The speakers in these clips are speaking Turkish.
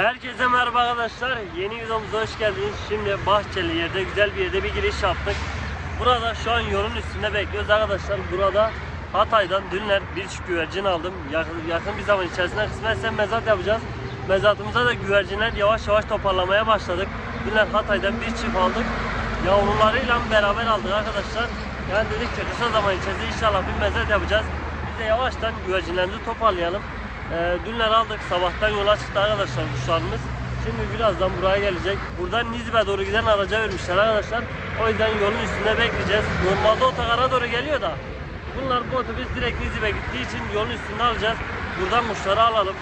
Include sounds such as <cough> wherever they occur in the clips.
Herkese merhaba arkadaşlar. Yeni videomuza hoş geldiniz. Şimdi bahçeli yerde güzel bir yerde bir giriş yaptık. Burada şu an yolun üstünde bekliyoruz arkadaşlar. Burada Hatay'dan dünler bir çift güvercin aldım. Yakın, yakın bir zaman içerisinde kısmetse mezat yapacağız. Mezatımıza da güvercinler yavaş yavaş toparlamaya başladık. Dünler Hatay'dan bir çift aldık. Yavrularıyla beraber aldık arkadaşlar. Yani dedik ki kısa zaman içerisinde inşallah bir mezat yapacağız. Biz de yavaştan güvercinlerimizi toparlayalım. Ee, dünler aldık. Sabahtan yola çıktı arkadaşlar kuşlarımız. Şimdi birazdan buraya gelecek. Buradan Nizip'e doğru giden araca vermişler arkadaşlar. O yüzden yolun üstünde bekleyeceğiz. Normalde otogara doğru geliyor da. Bunlar bu otobüs direkt Nizip'e gittiği için yolun üstünde alacağız. Buradan kuşları alalım.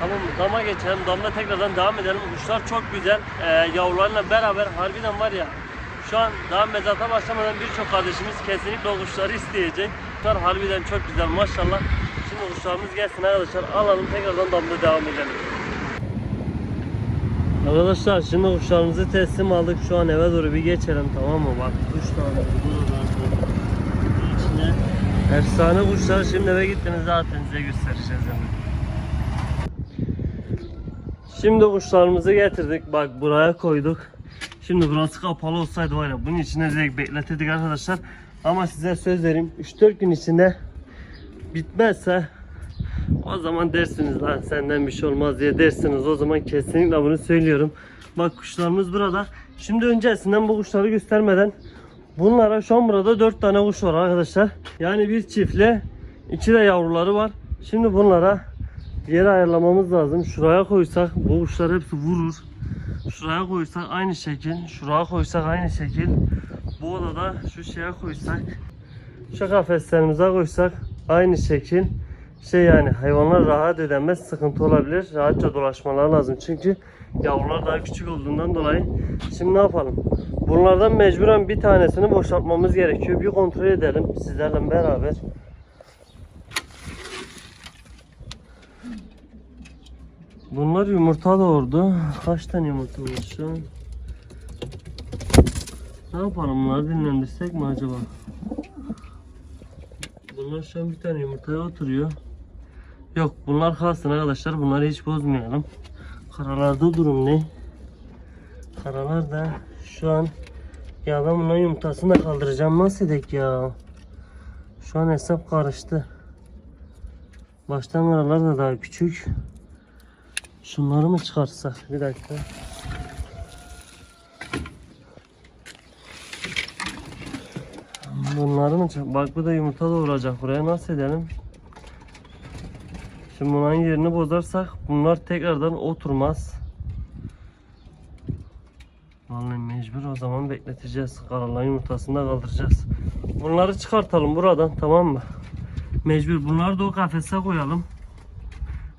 Tamam? Dama geçelim. Damda tekrardan devam edelim. Kuşlar çok güzel. Ee, yavrularla beraber harbiden var ya. Şu an daha mezata başlamadan birçok kardeşimiz kesinlikle o kuşları isteyecek. Kuşlar harbiden çok güzel maşallah. Şimdi kuşlarımız gelsin arkadaşlar. Alalım tekrardan damda devam edelim. Arkadaşlar şimdi kuşlarımızı teslim aldık. Şu an eve doğru bir geçelim tamam mı? Bak kuşlarımız burada içine efsane kuşlar. Şimdi eve gittiniz zaten size göstereceğiz yani. Şimdi kuşlarımızı getirdik. Bak buraya koyduk. Şimdi burası kapalı olsaydı var ya bunun içine direkt bekletirdik arkadaşlar. Ama size söz vereyim 3-4 gün içinde bitmezse o zaman dersiniz lan senden bir şey olmaz diye dersiniz. O zaman kesinlikle bunu söylüyorum. Bak kuşlarımız burada. Şimdi öncesinden bu kuşları göstermeden bunlara şu an burada 4 tane kuş var arkadaşlar. Yani bir çiftle iki de yavruları var. Şimdi bunlara yeri ayarlamamız lazım. Şuraya koysak bu kuşlar hepsi vurur. Şuraya koysak aynı şekil. Şuraya koysak aynı şekil. Bu odada şu şeye koysak şu kafeslerimize koysak aynı şekil şey yani hayvanlar rahat edemez sıkıntı olabilir. Rahatça dolaşmaları lazım. Çünkü yavrular daha küçük olduğundan dolayı. Şimdi ne yapalım? Bunlardan mecburen bir tanesini boşaltmamız gerekiyor. Bir kontrol edelim sizlerle beraber. Bunlar yumurta doğurdu. Kaç tane yumurta an ne yapalım? Bunları dinlendirsek mi acaba Bunlar şu an bir tane yumurtaya oturuyor. Yok bunlar kalsın arkadaşlar. Bunları hiç bozmayalım. Karalarda durum ne? Karalar da şu an ya ben bunların yumurtasını da kaldıracağım. Nasıl edek ya? Şu an hesap karıştı. Baştan karalar da daha küçük. Şunları mı çıkartsak? Bir dakika. Bunları Bak bu da yumurta doğuracak. Buraya nasıl edelim? Şimdi bunların yerini bozarsak bunlar tekrardan oturmaz. Vallahi mecbur o zaman bekleteceğiz. Karalan yumurtasını da kaldıracağız. Bunları çıkartalım buradan tamam mı? Mecbur bunları da o kafese koyalım.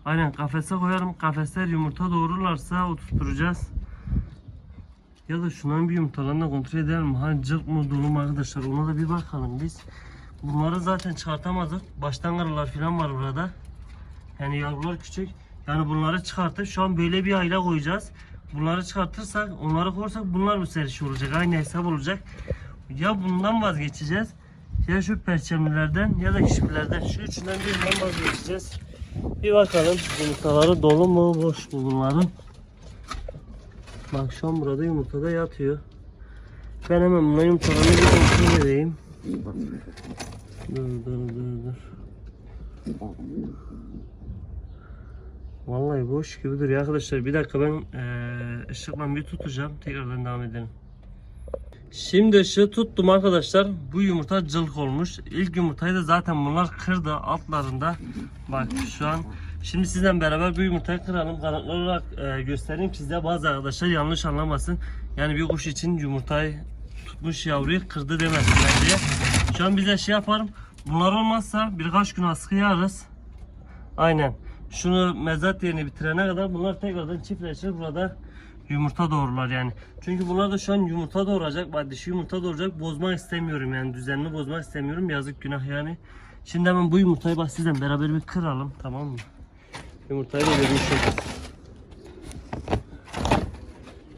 Aynen kafese koyalım. Kafesler yumurta doğururlarsa oturtacağız. Ya da şundan bir yumurtalarını da kontrol edelim. Hani cılk mı dolu mu arkadaşlar ona da bir bakalım biz. Bunları zaten çıkartamazdık. Baştan karılar falan var burada. Yani yavrular küçük. Yani bunları çıkartıp şu an böyle bir aile koyacağız. Bunları çıkartırsak, onları korsak bunlar bu serişi olacak. Aynı hesap olacak. Ya bundan vazgeçeceğiz. Ya şu perçemlilerden ya da kişilerden. Şu üçünden birinden vazgeçeceğiz. Bir bakalım yumurtaları dolu mu boş mu bunların. Bak şu an burada yumurtada yatıyor. Ben hemen buna yumurtalarını bir kontrol edeyim. Dur dur dur dur. Vallahi boş gibi duruyor arkadaşlar. Bir dakika ben eee ışıkla bir tutacağım. Tekrardan devam edelim. Şimdi ışığı tuttum arkadaşlar. Bu yumurta cılk olmuş. İlk yumurtayı da zaten bunlar kırdı altlarında. Bak şu an. Şimdi sizden beraber bu yumurtayı kıralım. Kanatlı olarak e, göstereyim size. Bazı arkadaşlar yanlış anlamasın. Yani bir kuş için yumurtayı tutmuş yavruyu kırdı demesinler diye. Şu an bize şey yaparım. Bunlar olmazsa birkaç gün askıya alırız. Aynen. Şunu mezat yerini bitirene kadar bunlar tekrardan çiftleşir. Burada yumurta doğururlar yani. Çünkü bunlar da şu an yumurta doğuracak. Bak yumurta doğuracak. Bozmak istemiyorum yani. Düzenli bozmak istemiyorum. Yazık günah yani. Şimdi hemen bu yumurtayı bak sizden beraber bir kıralım. Tamam mı? Yumurtayı da oluruz.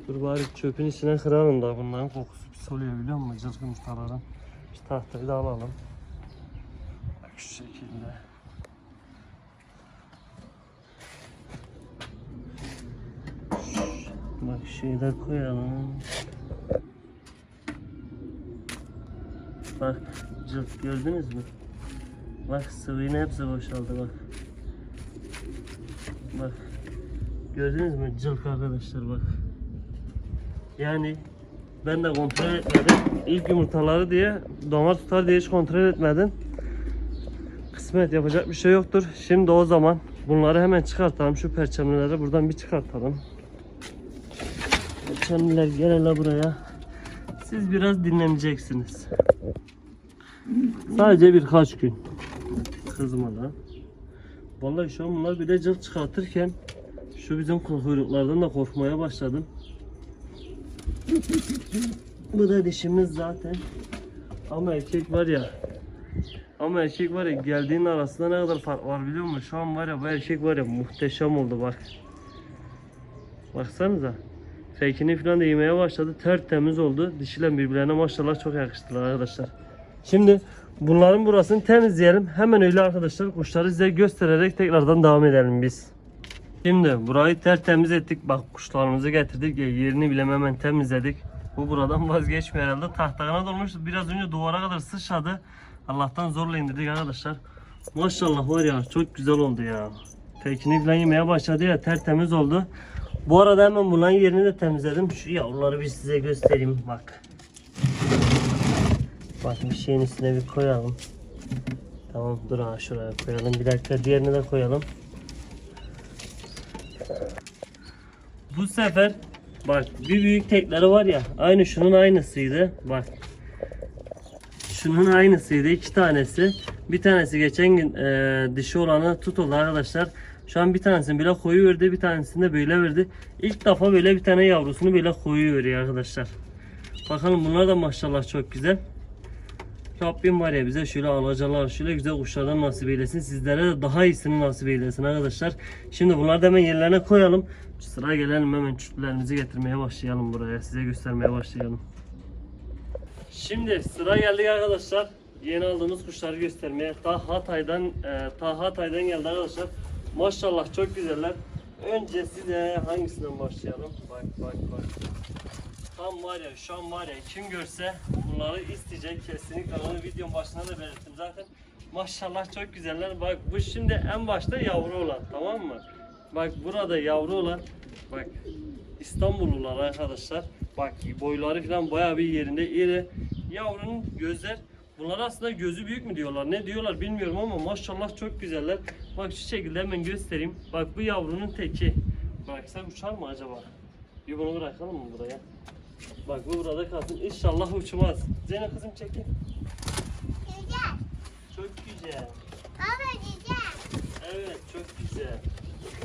Dur bari çöpün içine kıralım da bunların kokusu pis oluyor biliyor musun? Cırk yumurtaların. Şu tahtayı da alalım. Bak şu şekilde. Şöyle koyalım. Bak gördünüz mü? Bak sıvının hepsi boşaldı bak. Bak. Gördünüz mü cılk arkadaşlar bak. Yani ben de kontrol etmedim. İlk yumurtaları diye damar tutar diye hiç kontrol etmedim. Kısmet yapacak bir şey yoktur. Şimdi o zaman bunları hemen çıkartalım. Şu perçemleri buradan bir çıkartalım. Perçemler gel buraya. Siz biraz dinleneceksiniz. Sadece birkaç gün. Kızmadan. Vallahi şu an bunlar bir de cılk çıkartırken şu bizim kuyruklardan da korkmaya başladım. Bu da dişimiz zaten. Ama erkek var ya. Ama erkek var ya geldiğin arasında ne kadar fark var biliyor musun? Şu an var ya bu erkek var ya muhteşem oldu bak. Baksanıza. Fake'ini falan da yemeye başladı. Tertemiz oldu. Dişiyle birbirlerine maşallah çok yakıştılar arkadaşlar. Şimdi bunların burasını temizleyelim. Hemen öyle arkadaşlar kuşları size göstererek tekrardan devam edelim biz. Şimdi burayı tertemiz ettik. Bak kuşlarımızı getirdik. Ya, yerini bile hemen temizledik. Bu buradan <laughs> vazgeçmiyor herhalde. Tahtagana dolmuştu. Biraz önce duvara kadar sıçradı. Allah'tan zorla indirdik arkadaşlar. Maşallah var ya çok güzel oldu ya. Tekini falan yemeye başladı ya tertemiz oldu. Bu arada hemen bunların yerini de temizledim. Şu yavruları bir size göstereyim bak. Bak bir şeyin üstüne bir koyalım. Tamam dur ha şuraya koyalım. Bir dakika diğerini de koyalım. Bu sefer bak bir büyük tekleri var ya aynı şunun aynısıydı. Bak şunun aynısıydı iki tanesi. Bir tanesi geçen gün e, dişi olanı tutuldu arkadaşlar. Şu an bir tanesini böyle koyu verdi, bir tanesini de böyle verdi. İlk defa böyle bir tane yavrusunu böyle koyu veriyor arkadaşlar. Bakalım bunlar da maşallah çok güzel. Rabbim var ya bize şöyle alacalar, şöyle güzel kuşlardan nasip eylesin. Sizlere de daha iyisini nasip eylesin arkadaşlar. Şimdi bunları da hemen yerlerine koyalım. Sıra gelelim hemen çütlerimizi getirmeye başlayalım buraya. Size göstermeye başlayalım. Şimdi sıra geldik arkadaşlar. Yeni aldığımız kuşları göstermeye. Ta Hatay'dan, e, ta Hatay'dan geldi arkadaşlar. Maşallah çok güzeller. Önce size hangisinden başlayalım? Bak bak bak. Tam var ya şu an var ya kim görse bunları isteyecek kesinlikle onu videonun başına da belirttim zaten. Maşallah çok güzeller. Bak bu şimdi en başta yavru olan tamam mı? Bak burada yavru olan bak İstanbullular arkadaşlar. Bak boyları falan bayağı bir yerinde iri. Yavrunun gözler Bunlar aslında gözü büyük mü diyorlar ne diyorlar bilmiyorum ama maşallah çok güzeller. Bak şu şekilde hemen göstereyim. Bak bu yavrunun teki. Bak sen uçar mı acaba? Bir bunu bırakalım mı buraya? Bak bu burada kalsın. İnşallah uçmaz. Zeynep kızım çekin. Güzel. Çok güzel. Baba güzel. Evet çok güzel.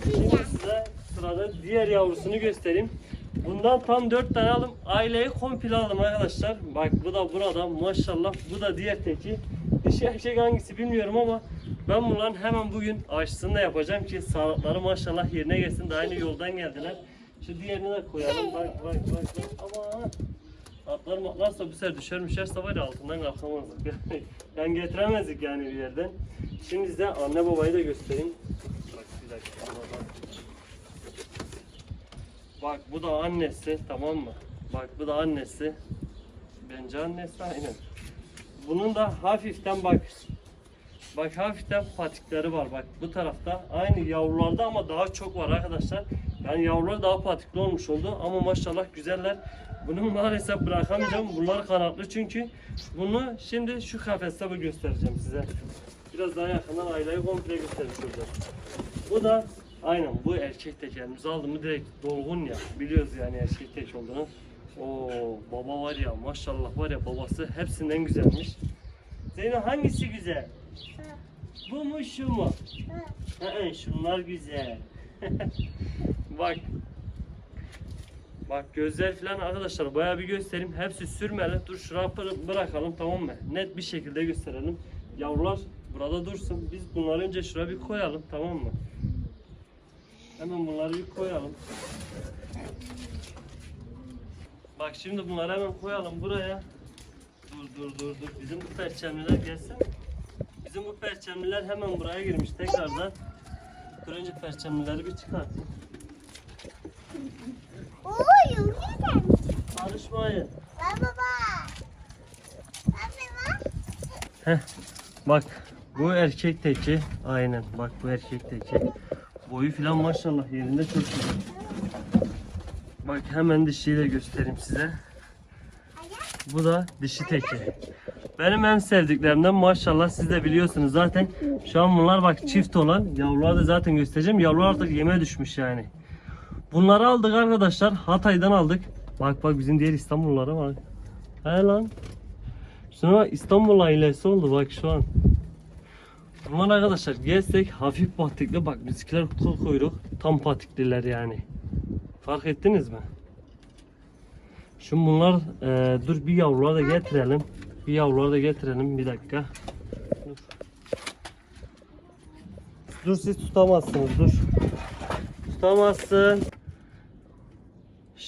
Şimdi size sırada diğer yavrusunu göstereyim. Bundan tam 4 tane aldım. Aileyi komple aldım arkadaşlar. Bak bu da burada maşallah. Bu da diğer teki. Dişi erkek hangisi bilmiyorum ama ben bunların hemen bugün aşısını da yapacağım ki sağlıkları maşallah yerine gelsin. Daha aynı yoldan geldiler. Şu diğerini de koyalım. Bak bak bak. bak. Aman. Atlar matlarsa bu sefer düşer müşerse var ya altından kalkamazdık. <laughs> yani getiremezdik yani bir yerden. Şimdi size anne babayı da göstereyim. Bak bir dakika. Bak. Bak bu da annesi tamam mı? Bak bu da annesi. Bence annesi aynen. Bunun da hafiften bak. Bak hafiften patikleri var bak bu tarafta. Aynı yavrularda ama daha çok var arkadaşlar. Yani yavrular daha patikli olmuş oldu ama maşallah güzeller. Bunu maalesef bırakamayacağım. Bunlar kanatlı çünkü. Bunu şimdi şu kafeste bu göstereceğim size. Biraz daha yakından aileyi komple göstermiş olacağım. Bu da aynen bu erkek tekerimiz aldı mı direkt dolgun ya. Biliyoruz yani erkek tek olduğunu. Oo baba var ya maşallah var ya babası hepsinden güzelmiş. Zeynep hangisi güzel? Bu mu şu mu? Hı, şunlar güzel. <laughs> Bak. Bak gözler falan arkadaşlar bayağı bir göstereyim. Hepsi sürmeli. Dur şuraya bıra- bırakalım tamam mı? Net bir şekilde gösterelim. Yavrular burada dursun. Biz bunları önce şuraya bir koyalım tamam mı? Hemen bunları bir koyalım. Bak şimdi bunları hemen koyalım buraya. Dur dur dur dur. Bizim bu perçemliler gelsin. Bizim bu perçemliler hemen buraya girmiş tekrardan. Önce perçemlileri bir çıkartayım. Bak baba. Baba. Heh. Bak bu erkek teki. Aynen bak bu erkek teki. Boyu filan maşallah yerinde çok güzel. Bak hemen dişiyle göstereyim size. Bu da dişi teki. Benim en sevdiklerimden maşallah siz de biliyorsunuz zaten. Şu an bunlar bak çift olan. Yavruları da zaten göstereceğim. Yavrular artık yeme düşmüş yani. Bunları aldık arkadaşlar. Hatay'dan aldık. Bak bak bizim diğer İstanbullara bak. He lan. Bak İstanbul ailesi oldu bak şu an. Bunlar arkadaşlar gezsek hafif patikli bak bizimkiler kıl kuyruk tam patikliler yani. Fark ettiniz mi? Şimdi bunlar e, dur bir yavruları da getirelim. Bir yavruları da getirelim bir dakika. Dur. Dur siz tutamazsınız dur. Tutamazsın.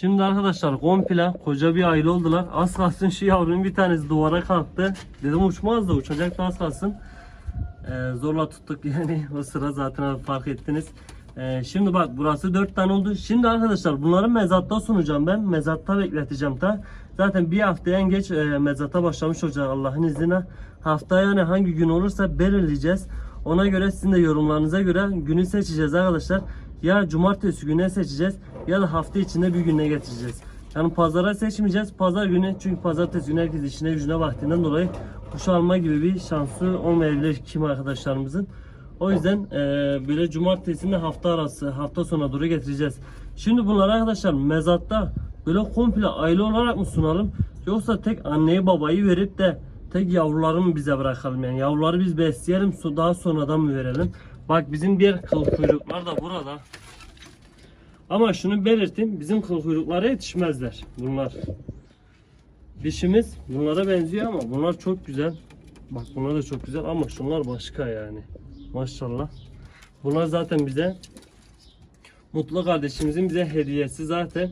Şimdi arkadaşlar komple koca bir aile oldular. Az kalsın şu yavrunun bir tanesi duvara kalktı. Dedim uçmaz da uçacak da az kalsın. Ee, zorla tuttuk <laughs> yani o sıra zaten fark ettiniz. Ee, şimdi bak burası 4 tane oldu. Şimdi arkadaşlar bunları mezatta sunacağım ben. Mezatta bekleteceğim ta. Zaten bir haftaya en geç e, mezata başlamış olacak Allah'ın izniyle. Haftaya yani hangi gün olursa belirleyeceğiz. Ona göre sizin de yorumlarınıza göre günü seçeceğiz arkadaşlar. Ya cumartesi güne seçeceğiz ya da hafta içinde bir güne getireceğiz. Yani pazara seçmeyeceğiz. Pazar günü çünkü pazartesi günü herkes işine gücüne vaktinden dolayı kuş alma gibi bir şansı olmayabilir kim arkadaşlarımızın. O yüzden eee, böyle cumartesinde hafta arası hafta sonu doğru getireceğiz. Şimdi bunları arkadaşlar mezatta böyle komple aile olarak mı sunalım yoksa tek anneyi babayı verip de tek yavruları mı bize bırakalım yani yavruları biz besleyelim daha sonradan mı verelim? Bak bizim diğer kıl kuyruklar da burada. Ama şunu belirteyim bizim kıl kuyruklara yetişmezler bunlar. Dişimiz bunlara benziyor ama bunlar çok güzel. Bak bunlar da çok güzel ama şunlar başka yani. Maşallah. Bunlar zaten bize Mutlu kardeşimizin bize hediyesi zaten.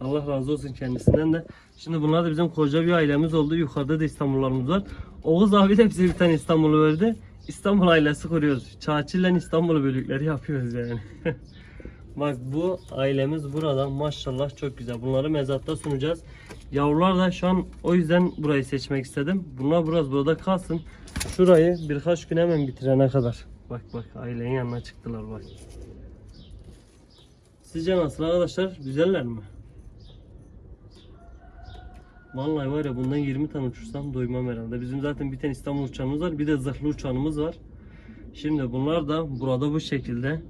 Allah razı olsun kendisinden de. Şimdi bunlar da bizim koca bir ailemiz oldu. Yukarıda da İstanbullarımız var. Oğuz abi de bize bir tane İstanbul'u verdi. İstanbul ailesi kuruyoruz. Çağçil'le İstanbul bölükleri yapıyoruz yani. <laughs> Bak bu ailemiz burada maşallah çok güzel. Bunları mezatta sunacağız. Yavrular da şu an o yüzden burayı seçmek istedim. Bunlar biraz burada kalsın. Şurayı birkaç gün hemen bitirene kadar. Bak bak ailenin yanına çıktılar bak. Sizce nasıl arkadaşlar? Güzeller mi? Vallahi var ya bundan 20 tane uçursam doymam herhalde. Bizim zaten bir tane İstanbul uçağımız var. Bir de zırhlı uçağımız var. Şimdi bunlar da burada bu şekilde.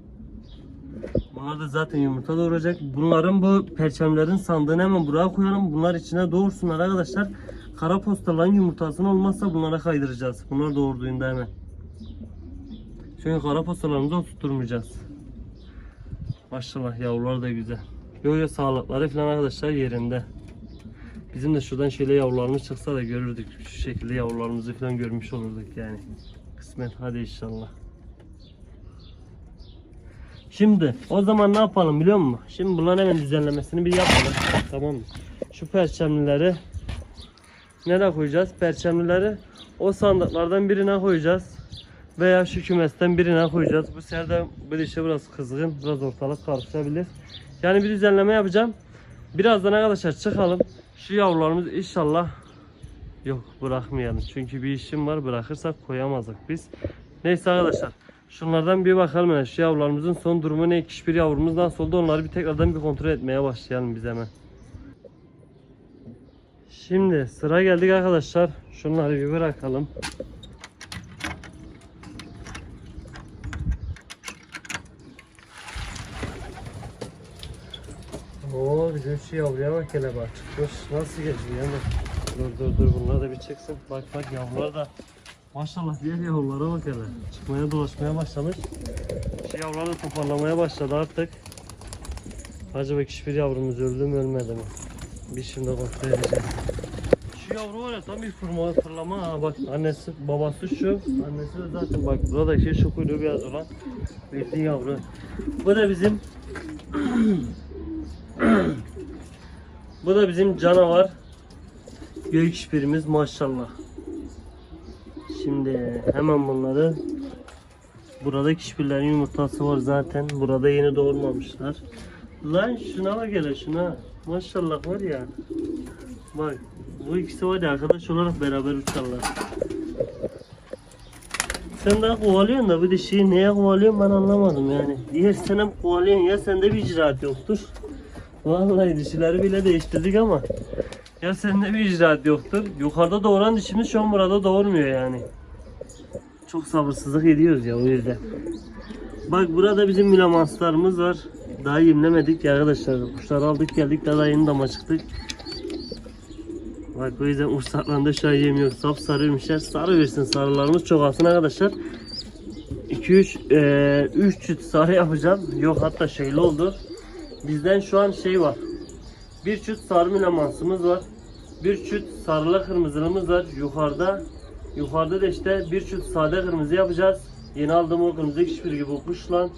Bunlar da zaten yumurta doğuracak. Bunların bu perçemlerin sandığını hemen buraya koyalım. Bunlar içine doğursunlar arkadaşlar. Kara postaların yumurtasını olmazsa bunlara kaydıracağız. Bunlar doğurduğunda hemen. Çünkü kara postalarımızı oturtmayacağız. Maşallah yavrular da güzel. Yo yo sağlıkları falan arkadaşlar yerinde. Bizim de şuradan şöyle yavrularımız çıksa da görürdük. Şu şekilde yavrularımızı falan görmüş olurduk yani. Kısmet hadi inşallah. Şimdi o zaman ne yapalım biliyor musun? Şimdi bunların hemen düzenlemesini bir yapalım. Tamam mı? Şu perçemlileri nereye koyacağız? Perçemlileri o sandıklardan birine koyacağız. Veya şu kümesten birine koyacağız. Bu serde bu dişe biraz kızgın. Biraz ortalık karışabilir. Yani bir düzenleme yapacağım. Birazdan arkadaşlar çıkalım. Şu yavrularımız inşallah yok bırakmayalım. Çünkü bir işim var bırakırsak koyamazdık biz. Neyse arkadaşlar. Şunlardan bir bakalım hemen. Şu yavrularımızın son durumu ne? Hiçbir yavrumuz nasıl oldu? Onları bir tekrardan bir kontrol etmeye başlayalım biz hemen. Şimdi sıra geldik arkadaşlar. Şunları bir bırakalım. Oo bizim şu yavruya bak hele bak çıkmış. Nasıl geziyor yani? Dur dur dur bunlar da bir çıksın. Bak bak yavrular da maşallah diğer yavrulara bak hele. Çıkmaya dolaşmaya başlamış. Şu yavrular da toparlamaya başladı artık. Acaba hiçbir yavrumuz öldü mü ölmedi mi? Bir şimdi kontrol edeceğim. Şu yavru var ya tam bir fırma, fırlama ha bak annesi babası şu annesi de zaten bak burada şey şu kuyruğu biraz olan bir yavru. Bu da bizim <clears throat> Bu da bizim canavar gök şipirimiz maşallah. Şimdi hemen bunları burada kişpirlerin yumurtası var zaten. Burada yeni doğurmamışlar. Lan şuna bak hele şuna. Maşallah var ya. Bak bu ikisi var ya arkadaş olarak beraber uçarlar. Sen daha kovalıyorsun da bu dişiyi neye kovalıyorsun ben anlamadım yani. Diğer senem kovalıyorsun ya sende bir icraat yoktur. Vallahi dişileri bile değiştirdik ama ya sende bir icraat yoktur. Yukarıda doğuran dişimiz şu an burada doğurmuyor yani. Çok sabırsızlık ediyoruz ya o yüzden. Bak burada bizim milamanslarımız var. Daha yemlemedik ya arkadaşlar. Kuşları aldık geldik daha yeni dama çıktık. Bak o yüzden uçsaklarında şu an yemiyor. Sap sarıymışlar. Sarı versin sarılarımız çok alsın arkadaşlar. 2-3 3 çüt sarı yapacağım. Yok hatta şeyli oldu. Bizden şu an şey var. Bir çüt sarı milamansımız var. Bir çüt sarılı kırmızılımız var. Yukarıda yukarıda da işte bir çüt sade kırmızı yapacağız. Yeni aldığım o kırmızı kişpir gibi kuşla.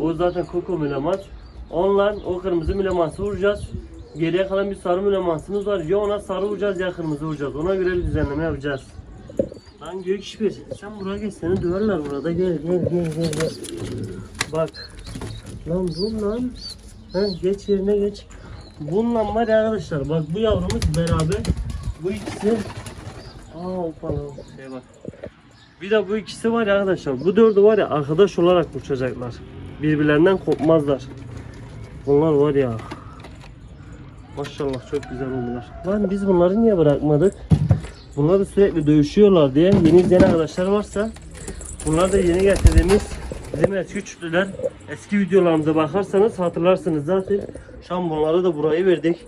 O zaten koko milamans. Onunla o kırmızı milamansı vuracağız. Geriye kalan bir sarı milamansımız var. Ya ona sarı vuracağız ya kırmızı vuracağız. Ona göre bir düzenleme yapacağız. Lan gök. Sen buraya geç. Seni döverler burada. Gel gel gel gel. gel. Bak. Lan dur lan. Heh, geç yerine geç. Bununla var ya arkadaşlar bak bu yavrumuz beraber bu ikisi Aa hoppala şey bak. Bir de bu ikisi var ya arkadaşlar bu dördü var ya arkadaş olarak uçacaklar. Birbirlerinden kopmazlar. Bunlar var ya Maşallah çok güzel oldular. Lan biz bunları niye bırakmadık? Bunlar da sürekli dövüşüyorlar diye yeni izleyen arkadaşlar varsa bunlar da yeni getirdiğimiz bizim eski üçlüler eski videolarımıza bakarsanız hatırlarsınız zaten. Bunları da burayı verdik.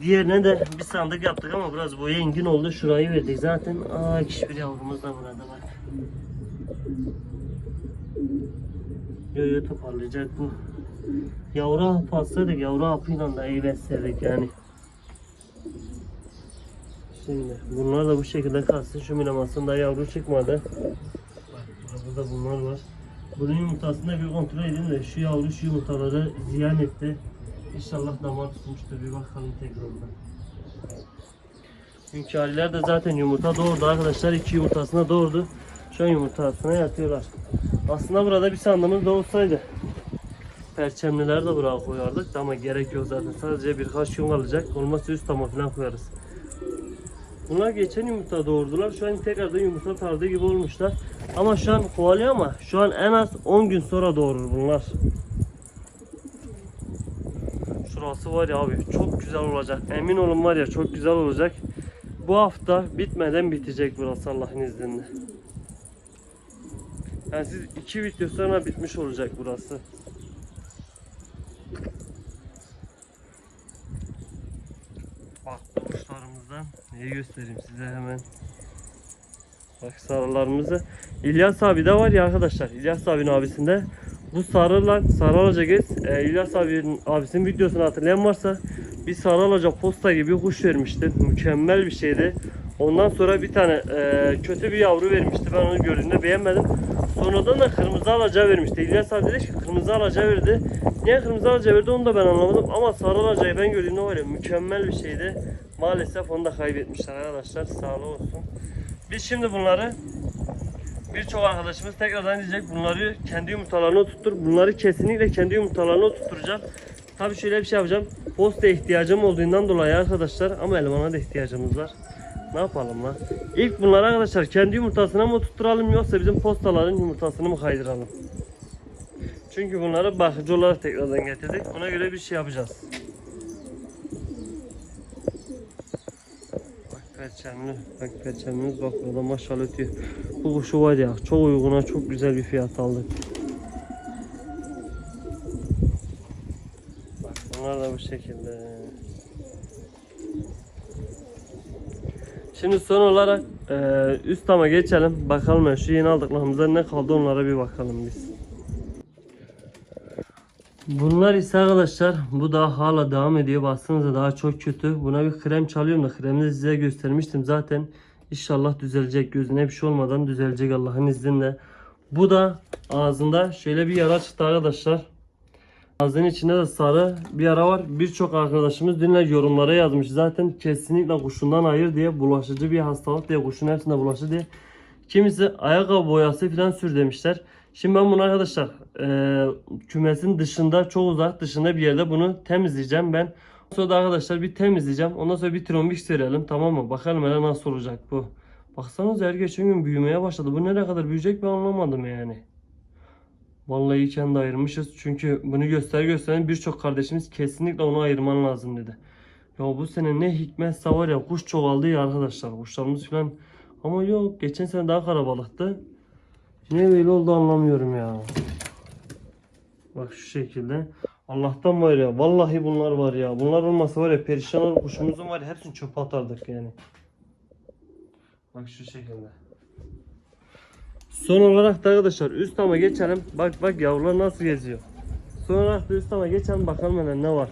Diğerine de bir sandık yaptık ama biraz boya engin oldu. Şurayı verdik zaten. Aa kişi bir yavrumuz da burada bak. Yo yo toparlayacak bu. Yavru hapı alsaydık yavru hapıyla da iyi besledik yani. Şimdi bunlar da bu şekilde kalsın. Şu milamasında yavru çıkmadı. Bak burada bunlar var. Bunun yumurtasını bir kontrol edin de şu yavru şu yumurtaları ziyan etti. İnşallah damar tutmuştur. Bir bakalım tekrardan. Hünkâriler de zaten yumurta doğurdu arkadaşlar. iki yumurtasına doğurdu. Şu an yumurtasına yatıyorlar. Aslında burada bir sandığımız da olsaydı perçemliler de buraya koyardık ama gerek yok zaten. Sadece birkaç gün kalacak. Olmazsa üst tama falan koyarız. Bunlar geçen yumurta doğurdular. Şu an tekrardan yumurta tarzı gibi olmuşlar. Ama şu an kovalıyor ama şu an en az 10 gün sonra doğurur bunlar. Şurası var ya abi çok güzel olacak. Emin olun var ya çok güzel olacak. Bu hafta bitmeden bitecek burası Allah'ın izniyle. Yani siz iki video sonra bitmiş olacak burası. Farklı kuşlarımızdan neyi göstereyim size hemen. Bak sarılarımızı. İlyas abi de var ya arkadaşlar. İlyas abinin abisinde. Bu sarılar sarı alacak es. Ee, İlyas abinin abisinin videosunu hatırlayan varsa bir sarı alacak posta gibi kuş vermişti. Mükemmel bir şeydi. Ondan sonra bir tane e, kötü bir yavru vermişti. Ben onu gördüğümde beğenmedim. Sonradan da kırmızı alacağı vermişti. İlyas abi dedi ki kırmızı alacağı verdi. Niye kırmızı alacağı verdi onu da ben anlamadım. Ama sarı alacağı ben gördüğümde var ya mükemmel bir şeydi. Maalesef onu da kaybetmişler arkadaşlar. Sağlığı olsun. Biz şimdi bunları birçok arkadaşımız tekrardan diyecek bunları kendi yumurtalarına tuttur. Bunları kesinlikle kendi yumurtalarına tutturacağım. Tabi şöyle bir şey yapacağım. Posta ihtiyacım olduğundan dolayı arkadaşlar ama elemana da ihtiyacımız var. Ne yapalım lan? İlk bunları arkadaşlar kendi yumurtasına mı tutturalım yoksa bizim postaların yumurtasını mı kaydıralım? Çünkü bunları bakıcı olarak tekrardan getirdik. Ona göre bir şey yapacağız. Bak perçemli. Bak perçemimiz bak burada maşallah ötüyor. Bu kuşu var ya çok uyguna çok güzel bir fiyat aldık. Bak bunlar da bu şekilde. Şimdi son olarak e, üst tama geçelim. Bakalım şu yeni aldıklarımızda ne kaldı onlara bir bakalım biz. Bunlar ise arkadaşlar bu da hala devam ediyor. Baksanıza daha çok kötü. Buna bir krem çalıyorum da kremi de size göstermiştim zaten. İnşallah düzelecek. Gözüne bir şey olmadan düzelecek Allah'ın izniyle. Bu da ağzında şöyle bir yara çıktı arkadaşlar. Ağzının içinde de sarı bir yara var. Birçok arkadaşımız dünler yorumlara yazmış. Zaten kesinlikle kuşundan ayır diye bulaşıcı bir hastalık diye kuşun hepsinde bulaşır diye. Kimisi ayakkabı boyası falan sür demişler. Şimdi ben bunu arkadaşlar e, kümesin dışında çok uzak dışında bir yerde bunu temizleyeceğim ben. Sonra da arkadaşlar bir temizleyeceğim. Ondan sonra bir trombik verelim tamam mı? Bakalım hele nasıl olacak bu. Baksanıza her geçen gün büyümeye başladı. Bu nereye kadar büyüyecek ben anlamadım yani. Vallahi iyiken de ayırmışız. Çünkü bunu göster gösteren birçok kardeşimiz kesinlikle onu ayırman lazım dedi. Ya bu sene ne hikmetse var ya kuş çoğaldı ya arkadaşlar. Kuşlarımız falan. Ama yok geçen sene daha karabalıktı. Niye böyle oldu anlamıyorum ya. Bak şu şekilde. Allah'tan var ya. Vallahi bunlar var ya. Bunlar olmasa var ya perişan olur. Kuşumuzun var ya hepsini çöpe atardık yani. Bak şu şekilde. Son olarak da arkadaşlar üst ama geçelim. Bak bak yavrular nasıl geziyor. Son olarak da üst ama geçelim bakalım ne var.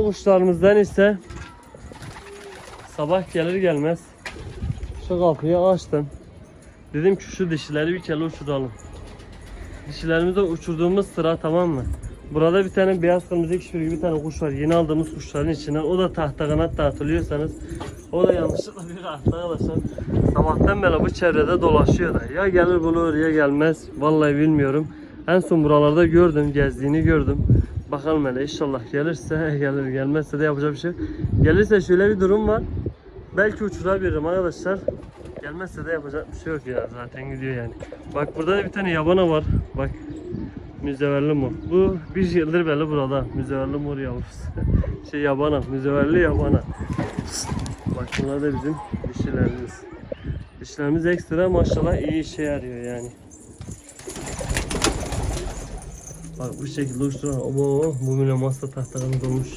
Bu kuşlarımızdan ise sabah gelir gelmez şu kapıyı açtım. Dedim ki şu dişileri bir kere uçuralım. Dişilerimizi uçurduğumuz sıra tamam mı? Burada bir tane beyaz kırmızı kişi gibi bir tane kuş var. Yeni aldığımız kuşların içinden. O da tahta kanat da. O da yanlışlıkla bir arkadaşlar. Sabahtan beri bu çevrede dolaşıyor da. Ya gelir bulur ya gelmez. Vallahi bilmiyorum. En son buralarda gördüm. Gezdiğini gördüm. Bakalım hele inşallah gelirse <laughs> gelir gelmezse de yapacak bir şey. Gelirse şöyle bir durum var. Belki uçurabilirim arkadaşlar. Gelmezse de yapacak bir şey yok ya. Zaten gidiyor yani. Bak burada da bir tane yabana var. Bak. Müzeverli mor. Bu bir yıldır belli burada. Müzeverli mor yavrusu. <laughs> şey yabana. Müzeverli yabana. Bak bunlar da bizim dişilerimiz. Dişlerimiz ekstra maşallah iyi işe yarıyor yani. Bak bu şekilde uçturan. Obo bu bile masa tahtalarımız olmuş.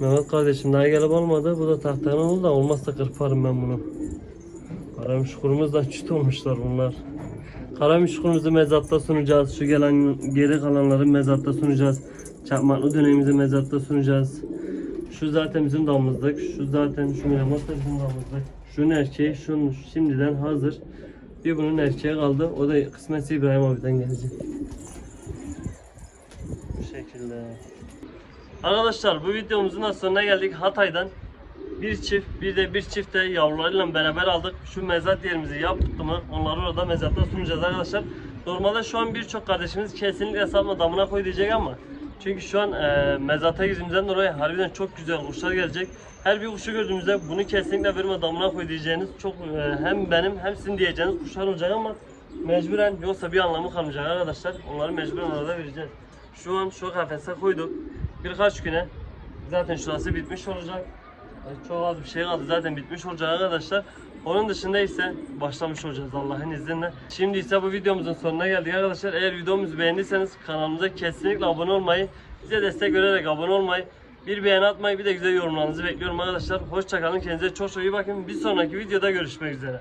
Mehmet kardeşim daha gelip olmadı. Bu da tahtadan oldu da olmazsa kırparım ben bunu. Karamış kurumuz da çüt olmuşlar bunlar. Karamış kurumuzu mezatta sunacağız. Şu gelen geri kalanları mezatta sunacağız. Çakmaklı dönemimizi mezatta sunacağız. Şu zaten bizim damızlık. Şu zaten şu melamas da bizim damızlık. Şunun erkeği şunun şimdiden hazır. Bir bunun erkeği kaldı. O da kısmetse İbrahim abiden gelecek. Şekilde. Arkadaşlar bu videomuzun da sonuna geldik. Hatay'dan bir çift bir de bir çift de yavrularıyla beraber aldık. Şu mezat yerimizi yaptık mı onları orada mezatta sunacağız arkadaşlar. Normalde şu an birçok kardeşimiz kesinlikle hesabına damına koy diyecek ama çünkü şu an e, mezata yüzümüzden dolayı harbiden çok güzel kuşlar gelecek. Her bir kuşu gördüğümüzde bunu kesinlikle verme damına koy diyeceğiniz çok e, hem benim hem sizin diyeceğiniz kuşlar olacak ama mecburen yoksa bir anlamı kalmayacak arkadaşlar. Onları mecburen arada vereceğiz. Şu an şu kafese koyduk. Birkaç güne zaten şurası bitmiş olacak. Yani Çok az bir şey kaldı zaten bitmiş olacak arkadaşlar. Onun dışında ise başlamış olacağız Allah'ın izniyle. Şimdi ise bu videomuzun sonuna geldik arkadaşlar. Eğer videomuzu beğendiyseniz kanalımıza kesinlikle abone olmayı, bize destek vererek abone olmayı, bir beğeni atmayı bir de güzel yorumlarınızı bekliyorum arkadaşlar. Hoşçakalın kendinize çok çok iyi bakın. Bir sonraki videoda görüşmek üzere.